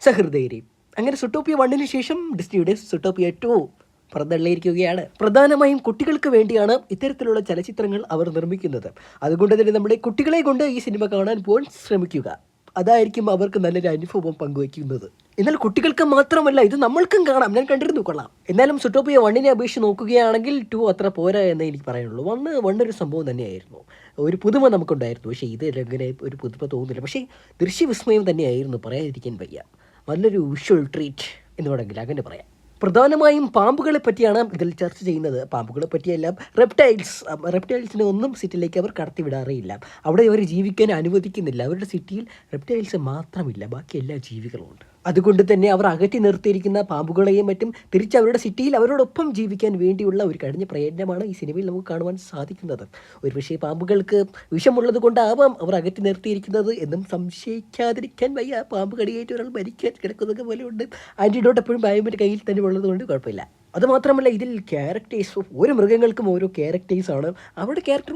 സഹൃദയരെ അങ്ങനെ സുട്ടോപ്പിയ വണ്ണിന് ശേഷം ഡിസ്നിയുടെ സുട്ടോപ്പിയ ടു പുറന്തള്ളിയിരിക്കുകയാണ്. പ്രധാനമായും കുട്ടികൾക്ക് വേണ്ടിയാണ് ഇത്തരത്തിലുള്ള ചലച്ചിത്രങ്ങൾ അവർ നിർമ്മിക്കുന്നത്. അതുകൊണ്ട് തന്നെ നമ്മുടെ കുട്ടികളെ കൊണ്ട് ഈ സിനിമ കാണാൻ പോകാൻ ശ്രമിക്കുക. അതായിരിക്കും അവർക്ക് നല്ലൊരു അനുഭവം പങ്കുവയ്ക്കുന്നത്. എന്നാൽ കുട്ടികൾക്ക് മാത്രമല്ല ഇത് നമ്മൾക്കും കാണാം. ഞാൻ കണ്ടിരുന്നു കൊള്ളാം. എന്നാലും സുട്ടോപ്പിയ വണ്ണിനെ അപേക്ഷിച്ച് നോക്കുകയാണെങ്കിൽ ടു അത്ര പോരാ എന്ന് എനിക്ക് പറയാനുള്ളൂ. വണ്ണ് വണ്ണൊരു സംഭവം തന്നെയായിരുന്നു. ഒരു പുതുമ നമുക്കുണ്ടായിരുന്നു. പക്ഷേ ഇത് അങ്ങനെ ഒരു പുതുമ തോന്നുന്നില്ല. പക്ഷേ ദൃശ്യവിസ്മയം തന്നെയായിരുന്നു. പറയാതിരിക്കാൻ വയ്യ. നല്ലൊരു വിഷ്വൽ ട്രീറ്റ് എന്ന് വേണമെങ്കിൽ അങ്ങനെ പറയാം. പ്രധാനമായും പാമ്പുകളെ പറ്റിയാണ് ഇതിൽ ചർച്ച ചെയ്യുന്നത്. പാമ്പുകളെ പറ്റിയെല്ലാം റെപ്റ്റൈൽസ് റെപ്റ്റൈൽസിനെ ഒന്നും സിറ്റിയിലേക്ക് അവർ കടത്തി വിടാറേയില്ല. അവിടെ അവർ ജീവിക്കാൻ അനുവദിക്കുന്നില്ല. അവരുടെ സിറ്റിയിൽ റെപ്റ്റൈൽസ് മാത്രമില്ല. ബാക്കി എല്ലാ ജീവികളും ഉണ്ട്. അതുകൊണ്ട് തന്നെ അവർ അകറ്റി നിർത്തിയിരിക്കുന്ന പാമ്പുകളെയും മറ്റും തിരിച്ച് അവരുടെ സിറ്റിയിൽ അവരോടൊപ്പം ജീവിക്കാൻ വേണ്ടിയുള്ള ഒരു കഴിഞ്ഞ പ്രയത്നമാണ് ഈ സിനിമയിൽ നമുക്ക് കാണുവാൻ സാധിക്കുന്നത്. ഒരു പക്ഷേ പാമ്പുകൾക്ക് വിഷമുള്ളത് കൊണ്ടാവാം അവർ അകറ്റി നിർത്തിയിരിക്കുന്നത് എന്നും സംശയിക്കാതിരിക്കാൻ വയ്യ. പാമ്പ് കടിയേറ്റ് ഒരാൾ മരിക്കാൻ കിടക്കുന്നത് പോലെ ഉണ്ട്. ആന്റിഡോട്ട് എപ്പോഴും പാമ്പിന്റെ കയ്യിൽ തന്നെ ഉള്ളത് കൊണ്ട് കുഴപ്പമില്ല. അത് മാത്രമല്ല ഇതിൽ ക്യാരക്ടേഴ്സ് ഓരോ മൃഗങ്ങൾക്കും ഓരോ ക്യാരക്ടേഴ്സ് ആണ്. അവരുടെ ക്യാരക്ടർ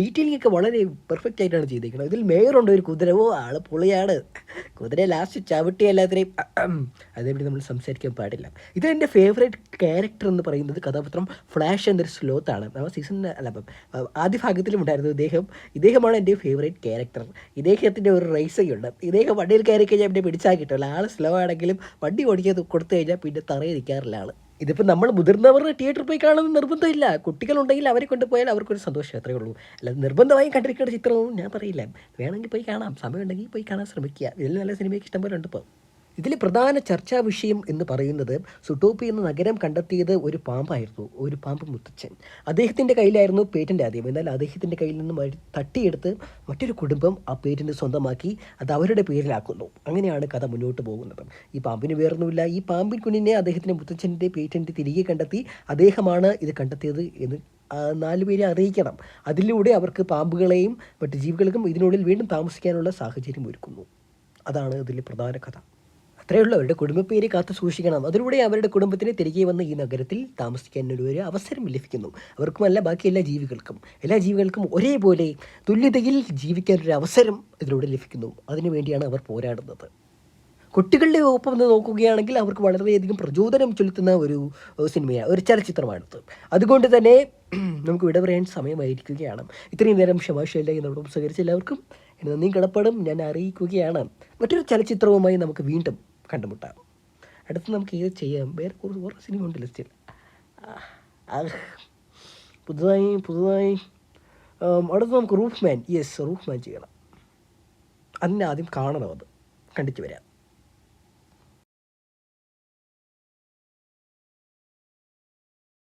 ഡീറ്റെയിലിംഗ് ഒക്കെ വളരെ പെർഫെക്റ്റ് ആയിട്ടാണ് ചെയ്തിരിക്കുന്നത് ഇതിൽ മേയറുണ്ട് ഒരു കുതിര ഓ ആൾ പൊളിയാണ്. കുതിര ലാസ്റ്റ് ചവിട്ടി എല്ലാത്തിനെയും അതേപോലെ നമ്മൾ സംസാരിക്കാൻ പാടില്ല. ഇത് എന്റെ ഫേവറേറ്റ് ക്യാരക്ടർ എന്ന് പറയുന്നത് കഥാപാത്രം ഫ്ലാഷ് എന്നൊരു സ്ലോത്താണ് ആ സീസൺ അല്ല ആദ്യ ഭാഗത്തിലും ഉണ്ടായിരുന്നു ഇദ്ദേഹം. ഇദ്ദേഹമാണ് എന്റെ ഫേവറേറ്റ് ക്യാരക്ടർ ഇദ്ദേഹത്തിന്റെ ഒരു റേസൊക്കെ ഇദ്ദേഹം വണ്ടിയിൽ കയറി കഴിഞ്ഞാൽ പിന്നെ പിടിച്ചാൽ കിട്ടില്ല ആൾ സ്ലോ ആണെങ്കിലും വണ്ടി ഓടിക്കാൻ കൊടുത്തു കഴിഞ്ഞാൽ പിന്നെ തറയിരിക്കാറില്ല ആൾ ഇതിപ്പോൾ നമ്മൾ മുതിർന്നവർ തിയേറ്ററിൽ പോയി കാണുന്നത് നിർബന്ധമില്ല. കുട്ടികളുണ്ടെങ്കിൽ അവരെ കൊണ്ടുപോയാൽ അവർക്കൊരു സന്തോഷം അത്രേ ഉള്ളൂ. അല്ലാതെ നിർബന്ധമായും കണ്ടിരിക്കേണ്ട ചിത്രമൊന്നും ഞാൻ പറയില്ല. വേണമെങ്കിൽ പോയി കാണാം. സമയമുണ്ടെങ്കിൽ പോയി കാണാൻ ശ്രമിക്കുക. ഇതിൽ നല്ല സിനിമയ്ക്ക് ഇഷ്ടം പോലെ ഉണ്ട് ഇപ്പോൾ ഇതിൽ പ്രധാന ചർച്ചാ വിഷയം എന്ന് പറയുന്നത് സുട്ടോപ്പി എന്ന നഗരം കണ്ടെത്തിയത് ഒരു പാമ്പായിരുന്നു ഒരു പാമ്പ് മുത്തച്ഛൻ. അദ്ദേഹത്തിന്റെ കയ്യിലായിരുന്നു പേറ്റന്റ് ആദ്യം. എന്നാൽ അദ്ദേഹത്തിന്റെ കയ്യിൽ നിന്നും തട്ടിയെടുത്ത് മറ്റൊരു കുടുംബം ആ പേറ്റന്റ് സ്വന്തമാക്കി അത് അവരുടെ പേരിലാക്കുന്നു. അങ്ങനെയാണ് കഥ മുന്നോട്ട് പോകുന്നത്. ഈ പാമ്പിന് വേറൊന്നുമില്ല. ഈ പാമ്പിൻ കുഞ്ഞിനെ അദ്ദേഹത്തിന്റെ മുത്തച്ഛന്റെ പേറ്റന്റ് തിരികെ കണ്ടെത്തി അദ്ദേഹമാണ് ഇത് കണ്ടെത്തിയത് എന്ന് നാലുപേരെ നാല് പേരെ അറിയിക്കണം. അതിലൂടെ അവർക്ക് പാമ്പുകളെയും മറ്റ് ജീവികൾക്കും ഇതിനുള്ളിൽ വീണ്ടും താമസിക്കാനുള്ള സാഹചര്യം ഒരുക്കുന്നു. അതാണ് ഇതിലെ പ്രധാന കഥ. അത്രയേ ഉള്ളൂ അവരുടെ കുടുംബപ്പേര് കാത്തു സൂക്ഷിക്കണം. അതിലൂടെ അവരുടെ കുടുംബത്തിന് തിരികെ വന്ന് ഈ നഗരത്തിൽ താമസിക്കാൻ ഒരു അവസരം ലഭിക്കുന്നു. അവർക്കുമല്ല ബാക്കി എല്ലാ ജീവികൾക്കും. എല്ലാ ജീവികൾക്കും ഒരേപോലെ തുല്യതയിൽ ജീവിക്കാൻ ഒരു അവസരം ഇതിലൂടെ ലഭിക്കുന്നു. അതിനുവേണ്ടിയാണ് അവർ പോരാടുന്നത്. കുട്ടികളുടെ ഒപ്പം എന്ന് നോക്കുകയാണെങ്കിൽ അവർക്ക് വളരെയധികം പ്രചോദനം ചെലുത്തുന്ന ഒരു സിനിമയാണ് ഒരു ചലച്ചിത്രമാണിത്. അതുകൊണ്ട് തന്നെ നമുക്ക് വിട പറയാൻ സമയമായിരിക്കുകയാണ്. ഇത്രയും നേരം ക്ഷമാശയില്ലായി എന്നോടൊപ്പം സഹകരിച്ച എല്ലാവർക്കും നന്ദിയും കിടപ്പാടും ഞാൻ അറിയിക്കുകയാണ്. മറ്റൊരു ചലച്ചിത്രവുമായി നമുക്ക് വീണ്ടും കണ്ടുമുട്ടാം. അടുത്ത് നമുക്ക് ഇത് ചെയ്യാം? വേറെ കുറച്ച് കുറേ സിനിമ ഉണ്ട് ലിസ്റ്റിൽ പുതുതായി പുതുതായി അടുത്ത് നമുക്ക് roof man yes roof man ചെയ്യണം അതിനാദ്യം കാണണം അത്. കണ്ടിട്ട് വരാം.